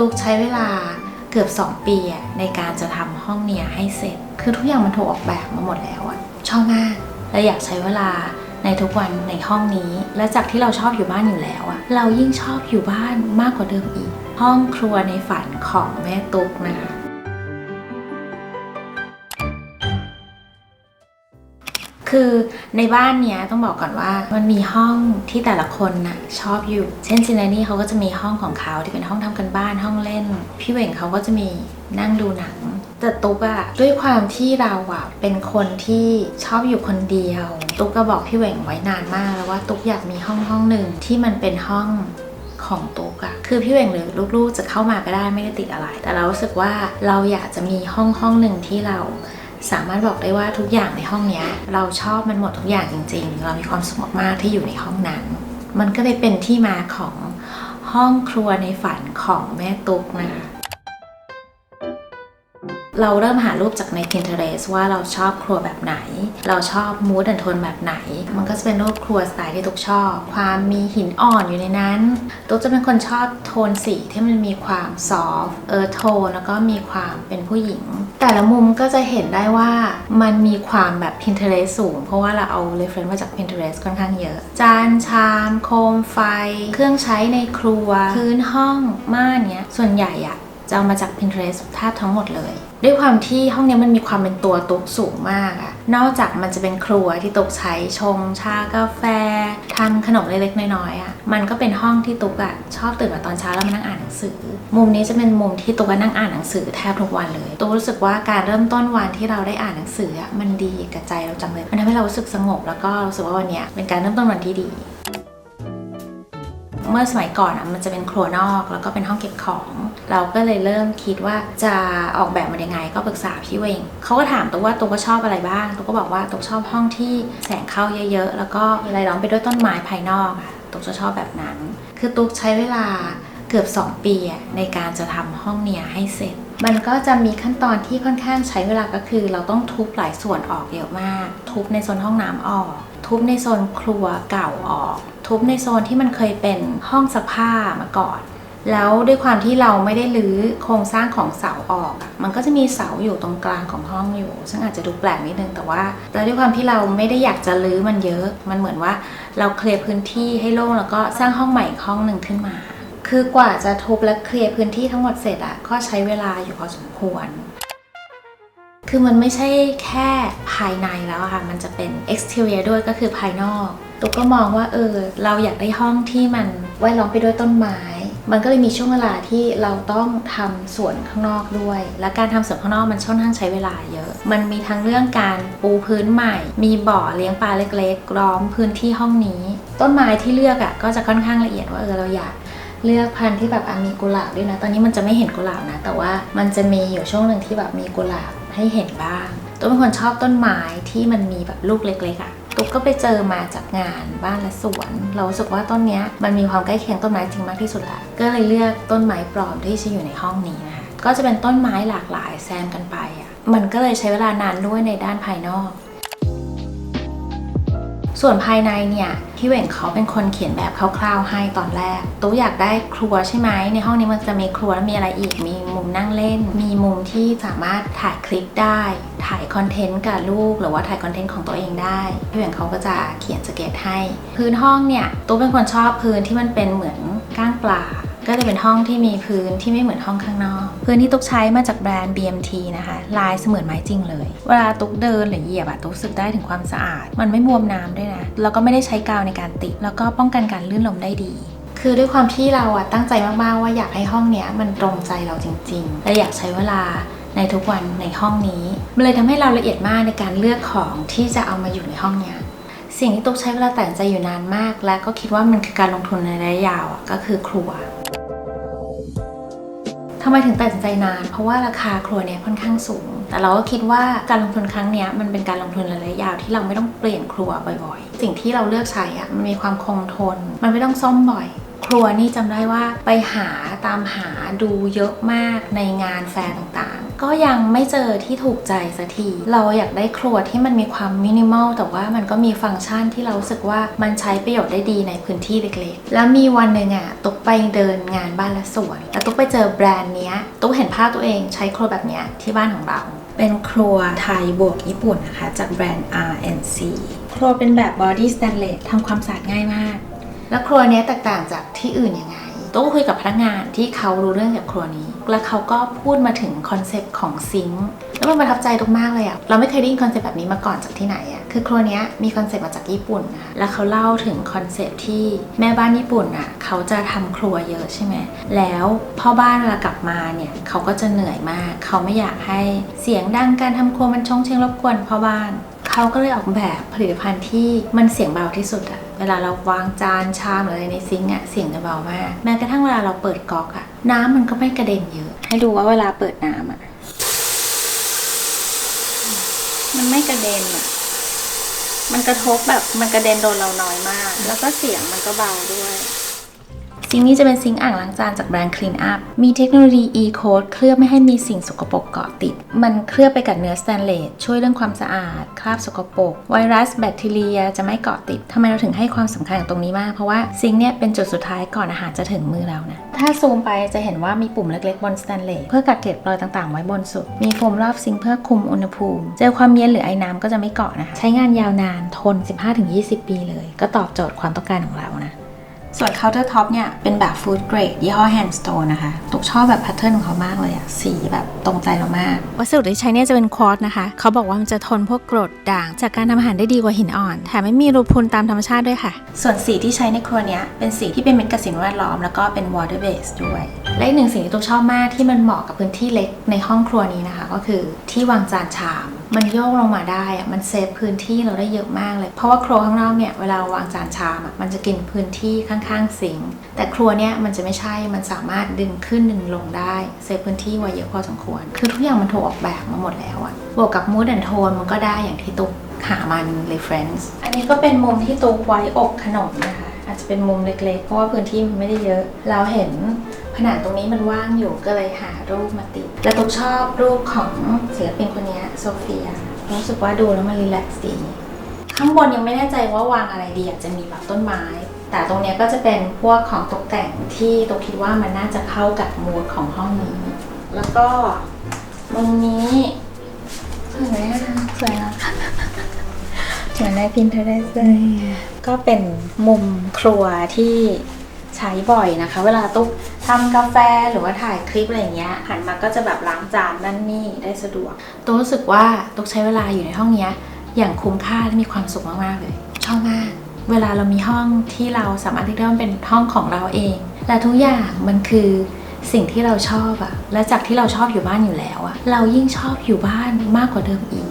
ตุกใช้เวลาเกือบ 2 ปีในการจะทำห้องเนี้ยให้เสร็จ คือทุกอย่างมันถูกออกแบบมาหมดแล้วอะชอบมากและอยากใช้เวลาในทุกวันในห้องนี้ และจากที่เราชอบอยู่บ้านอยู่แล้วอะเรายิ่งชอบอยู่บ้านมากกว่าเดิมอีก ห้องครัวในฝันของแม่ตุ๊กนะคะ คือในบ้านเนี้ยต้องบอกก่อนว่ามันมีห้องที่แต่ละคนน่ะชอบอยู่ เช่นซินนี่เขาก็จะมีห้องของเขาที่เป็นห้องทำกันบ้านห้องเล่น พี่เหว่งเขาก็จะมีนั่งดูหนัง แต่ตุ๊กอะด้วยความที่เราอะเป็นคนที่ชอบอยู่คนเดียว ตุ๊กก็บอกพี่เหว่งไว้นานมากแล้วว่าตุ๊กอยากมีห้องห้องหนึ่งที่มันเป็นห้องของตุ๊กอะคือพี่เหวงหรือลูกๆจะเข้ามาก็ได้ไม่ได้ติดอะไร แต่เรารู้สึกว่าเราอยากจะมีห้องห้องหนึ่งที่เรา สามารถบอกได้ว่าทุกอย่างในห้องเนี้ยเราชอบมันหมดทุกอย่างจริง ๆ เรามีความสุขมากๆที่อยู่ในห้องนั้น มันก็เลยเป็นที่มาของห้องครัวในฝันของแม่ตุ๊กนะคะเราเริ่มหารูปจากใน Pinterest ว่าเราชอบครัวแบบไหน เราชอบมูดแอนโทนแบบไหน มันก็จะเป็นรูปครัวสไตล์ที่ตุ๊กชอบ ความมีหินอ่อนอยู่ในนั้นตุ๊กจะเป็นคนชอบโทนสีที่มันมีความซอฟต์เออโทนแล้วก็มีความเป็นผู้หญิง แต่ละมุมก็จะเห็นได้ว่ามันมีความแบบ Pinterest สูง เพราะว่าเราเอา reference มาจาก Pinterest ค่อนข้างเยอะ จานชาม โคมไฟ เครื่องใช้ในครัว พื้นห้องม่านเนี้ยส่วนใหญ่อะ จะเอามาจาก Pinterest แทบทั้งหมดเลย ด้วยความที่ห้องนี้มันมีความเป็นตัวตุกสูงมากอะนอกจากมันจะเป็นครัวที่ตุกใช้ชง ชากาแฟทำขนมเล็กๆน้อยๆอะมันก็เป็นห้องที่ตุ๊กอะชอบตื่นมาตอนเช้าแล้วมานั่งอ่านหนังสือ มุมนี้จะเป็นมุมที่ตุ๊กอะนั่งอ่านหนังสือแทบทุกวันเลยตุ๊กรู้สึกว่าการเริ่มต้นวันที่เราได้อ่านหนังสืออะมันดีกับใจเราจังเลยมันทำให้เรารู้สึกสงบแล้วก็รู้สึกว่าวันเนี้ยเป็นการเริ่มต้นวันที่ดี เมื่อสมัยก่อนอะมันจะเป็นครัวนอกแล้วก็เป็นห้องเก็บของ เราก็เลยเริ่มคิดว่าจะออกแบบมันยังไงก็ปรึกษาพี่เวงเขาก็ถามตัวว่าตัวก็ชอบอะไรบ้างตัวก็บอกว่าตัวชอบห้องที่แสงเข้าเยอะ ๆ แล้วก็รายล้อมไปด้วยต้นไม้ภายนอกอะตัวจะชอบแบบนั้น คือตุ๊กใช้เวลาเกือบ 2 ปีในการจะทำห้องเนี้ยให้เสร็จ มันก็จะมีขั้นตอนที่ค่อนข้างใช้เวลาก็คือ เราต้องทุบหลายส่วนออกเยอะมาก ทุบในโซนห้องน้ำออก ทุบในโซนครัวเก่าออก ทุบในโซนที่มันเคยเป็นห้องซักผ้ามาก่อน แล้วด้วยความที่เราไม่ได้รื้อโครงสร้างของเสาออก มันก็จะมีเสาอยู่ตรงกลางของห้องอยู่ ซึ่งอาจจะดูแปลกนิดนึงแต่ว่าแต่ด้วยความที่เราไม่ได้อยากจะรื้อมันเยอะ มันเหมือนว่าเราเคลียร์พื้นที่ให้โล่งแล้วก็สร้างห้องใหม่ห้องหนึ่งขึ้นมา คือกว่าจะทุบและเคลียร์พื้นที่ทั้งหมดเสร็จอะก็ใช้เวลาอยู่พอสมควร คือมันไม่ใช่แค่ภายในแล้วค่ะ มันจะเป็น exterior ด้วยก็คือภายนอก ตุ๊กก็มองว่าเออ เราอยากได้ห้องที่มันแวดล้อมไปด้วยต้นไม้ มันก็เลยมีช่วงเวลาที่เราต้องทำสวนข้างนอกด้วย และการทำสวนข้างนอกมันค่อนข้างใช้เวลาเยอะ มันมีทั้งเรื่องการปูพื้นใหม่ มีบ่อเลี้ยงปลาเล็กๆล้อมพื้นที่ห้องนี้ ต้นไม้ที่เลือกอะก็จะค่อนข้างละเอียดว่าเออเราอยากเลือกพันธุ์ที่แบบมีกุหลาบด้วยนะ ตอนนี้มันจะไม่เห็นกุหลาบนะ แต่ว่ามันจะมีอยู่ช่วงหนึ่งที่แบบมีกุหลาบ ให้เห็นบ้างตุ๊กเป็นคนชอบต้นไม้ที่มันมีแบบลูกเล็กๆอะ่ะตุ๊กก็ไปเจอมาจากงานบ้านและสวน เรารู้สึกว่าต้นเนี้ยมันมีความใกล้เคียงต้นไม้จริงมากที่สุดละก็เลยเลือกต้นไม้ปลอมที่จะอยู่ในห้องนี้นะคะก็จะเป็นต้นไม้หลากหลายแซมกันไปอะ่ะมันก็เลยใช้เวลานานด้วยในด้านภายนอก ส่วนภายในเนี่ยพี่เหว่งเขาเป็นคนเขียนแบบคร่าวๆให้ตอนแรกตู้อยากได้ครัวใช่ไหมในห้องนี้มันจะมีครัวแล้วมีอะไรอีกมีมุมนั่งเล่น มีมุมที่สามารถถ่ายคลิปได้ ถ่ายคอนเทนต์กับลูก หรือว่าถ่ายคอนเทนต์ของตัวเองได้พี่เหว่งเขาก็จะเขียนสเก็ตให้ พื้นห้องเนี่ยตู้เป็นคนชอบพื้นที่มันเป็นเหมือนก้างปลา ก็จะเป็นห้องที่มีพื้นที่ไม่เหมือนห้องข้างนอก พื้นที่ตุ๊กใช้มาจากแบรนด์ BMT นะคะ ลายเสมือนไม้จริงเลย เวลาตุ๊กเดินหรือเหยียบอะตุ๊กสึกได้ถึงความสะอาด มันไม่บวมน้ำด้วยนะ แล้วก็ไม่ได้ใช้กาวในการติด แล้วก็ป้องกันการลื่นล้มได้ดีคือด้วยความที่เราอะตั้งใจมาก ๆ ว่าอยากให้ห้องเนี้ยมันตรงใจเราจริง ๆ และอยากใช้เวลาในทุกวันในห้องนี้ มันเลยทำให้เราละเอียดมากในการเลือกของที่จะเอามาอยู่ในห้องเนี้ยสิ่งที่ตุ๊กใช้เวลาแตัดสินใจอยู่นานมาก และก็คิดว่ามันคือการลงทุนในระยะยาวอะก็คือครัว ทำไมถึงตัดสินใจนาน เพราะว่าราคาครัวเนี่ยค่อนข้างสูง แต่เราก็คิดว่าการลงทุนครั้งนี้มันเป็นการลงทุนระยะยาวที่เราไม่ต้องเปลี่ยนครัวบ่อยๆ สิ่งที่เราเลือกใช้อะมันมีความคงทน มันไม่ต้องซ่อมบ่อยครัวนี่จำได้ว่าไปหาตามหาดูเยอะมากในงานแฟร์ต่าง ก็ยังไม่เจอที่ถูกใจสักที เราอยากได้ครัวที่มันมีความมินิมอลแต่ว่ามันก็มีฟังก์ชันที่เรารู้สึกว่ามันใช้ประโยชน์ได้ดีในพื้นที่เล็กๆ แล้วมีวันหนึ่งอะตุ๊กไปเดินงานบ้านและสวน แล้วตุ๊กไปเจอแบรนด์เนี้ยตุ๊กเห็นภาพตัวเองใช้ครัวแบบเนี้ยที่บ้านของเราเป็นครัวไทยบวกญี่ปุ่นนะคะ จากแบรนด์ RNC ครัวเป็นแบบ body stainless ทำความสะอาดง่ายมาก แล้วครัวเนี้ยแตกต่างจากที่อื่นยังไง ต้องคุยกับพนักงานที่เขารู้เรื่องเกี่ยวกับครัวนี้ แล้วเขาก็พูดมาถึงคอนเซปต์ของซิงค์แล้วมันประทับใจมากเลยอะเราไม่เคยได้ยินคอนเซปต์แบบนี้มาก่อนจากที่ไหนอะคือครัวนี้มีคอนเซปต์มาจากญี่ปุ่นนะคะแล้วเขาเล่าถึงคอนเซปต์ที่แม่บ้านญี่ปุ่นอะเขาจะทำครัวเยอะใช่ไหมแล้วพ่อบ้านเวลากลับมาเนี่ยเขาก็จะเหนื่อยมาก เขาไม่อยากให้เสียงดังการทำครัวมันชงเชงรบกวนพ่อบ้าน เขาก็เลยออกแบบผลิตภัณฑ์ที่มันเสียงเบาที่สุดอะ เวลาเราวางจานชามหรืออะไรในซิงค์อะเสียงจะเบามาก แม้กระทั่งเวลาเราเปิดก๊อกอะน้ำมันก็ไม่กระเด็นเยอะ ให้ดูว่าเวลาเปิดน้ำอะมันไม่กระเด็นอะมันกระทบแบบมันกระเด็นโดนเราน้อยมาก แล้วก็เสียงมันก็เบาด้วย ซิงนี้จะเป็นซิงอ่างล้างจานจากแบรนด์ Clean Up มีเทคโนโลยี E-Coat เคลือบไม่ให้มีสิ่งสกปรกเกาะติด มันเคลือบไปกับเนื้อสแตนเลสช่วยเรื่องความสะอาด คราบสกปรกไวรัสแบคทีเรียจะไม่เกาะติดทำไมเราถึงให้ความสำคัญกับตรงนี้มาก เพราะว่าซิงเนี่ยเป็นจุดสุดท้ายก่อนอาหารจะถึงมือเรานะถ้าซูมไปจะเห็นว่ามีปุ่มเล็กๆบนสแตนเลสเพื่อกักเก็บรอยต่างๆ ไว้บนสุด มีโฟมรอบซิงเพื่อคุมอุณหภูมิ เจอความเย็นหรือไอ้น้ำก็จะไม่เกาะนะคะใช้งานยาวนานทน 15-20 ปีเลย ก็ตอบโจทย์ความต้องการของเรานะ ส่วน counter top เนี่ย เป็นแบบ food grade ยี่ห้อ handstone นะคะตุกชอบแบบ pattern ของเขามากเลยอะสีแบบตรงใจเรามาก วัสดุที่ใช้เนี่ยจะเป็นควอตนะคะ เขาบอกว่ามันจะทนพวกกรดด่าง จากการทำอาหารได้ดีกว่าหินอ่อนแถมไม่มีรูพุนตามธรรมชาติด้วยค่ะ ส่วนสีที่ใช้ในครัวเนี้ยเป็นสีที่เป็นมิตรกับสิ่งแวดล้อมแล้วก็เป็น water base ด้วย และอีกหนึ่งสิ่งที่ตุกชอบมากที่มันเหมาะกับพื้นที่เล็กในห้องครัวนี้นะคะ ก็คือที่วางจานชาม มันโยกลงมาได้อะมันเซฟพื้นที่เราได้เยอะมากเลย เพราะว่าครัวข้างนอกเนี่ยเวลาวางจานชามอะมันจะกินพื้นที่ข้างๆซิงแต่ครัวเนี่ยมันจะไม่ใช่ มันสามารถดึงขึ้นดึงลงได้เซฟพื้นที่ไว้เยอะพอสมควร คือทุกอย่างมันถูกออกแบบมาหมดแล้วอะบวกกับมูดแอนโทนมันก็ได้อย่างที่ตุ๊กหามัน reference อันนี้ก็เป็นมุมที่ตุ๊กไว้อบขนมนะคะ อาจจะเป็นมุมเล็กๆ เพราะว่าพื้นที่มันไม่ได้เยอะ เราเห็น ผนังตรงนี้มันว่างอยู่ก็เลยหารูปมาติดและตุ๊กชอบรูปของศิลปินคนนี้โซเฟียรู้สึกว่าดูแล้วมันรีแลกซ์ดีข้างบนยังไม่แน่ใจว่าวางอะไรดีอยากจะมีแบบต้นไม้ แต่ตรงนี้ก็จะเป็นพวกของตกแต่งที่ตุกคิดว่ามันน่าจะเข้ากับมูดของห้องนี้ แล้วก็มุมนี้สวยไหมอะสวยนะเหมือนในพินเทเรสเลยก็เป็นมุมครัวที่ใช้บ่อยนะคะ เวลาตุ๊ก ทำกาแฟหรือว่าถ่ายคลิปอะไรเงี้ยหันมาก็จะแบบล้างจานนั่นนี่ได้สะดวกตุ๊กรู้สึกว่าตุ๊กใช้เวลาอยู่ในห้องเนี้ยอย่างคุ้มค่าและมีความสุขมากๆเลย ชอบมาก เวลาเรามีห้องที่เราสามารถที่จะเป็นห้องของเราเอง และทุกอย่างมันคือสิ่งที่เราชอบอะและจากที่เราชอบอยู่บ้านอยู่แล้วอะเรายิ่งชอบอยู่บ้านมากกว่าเดิมอีก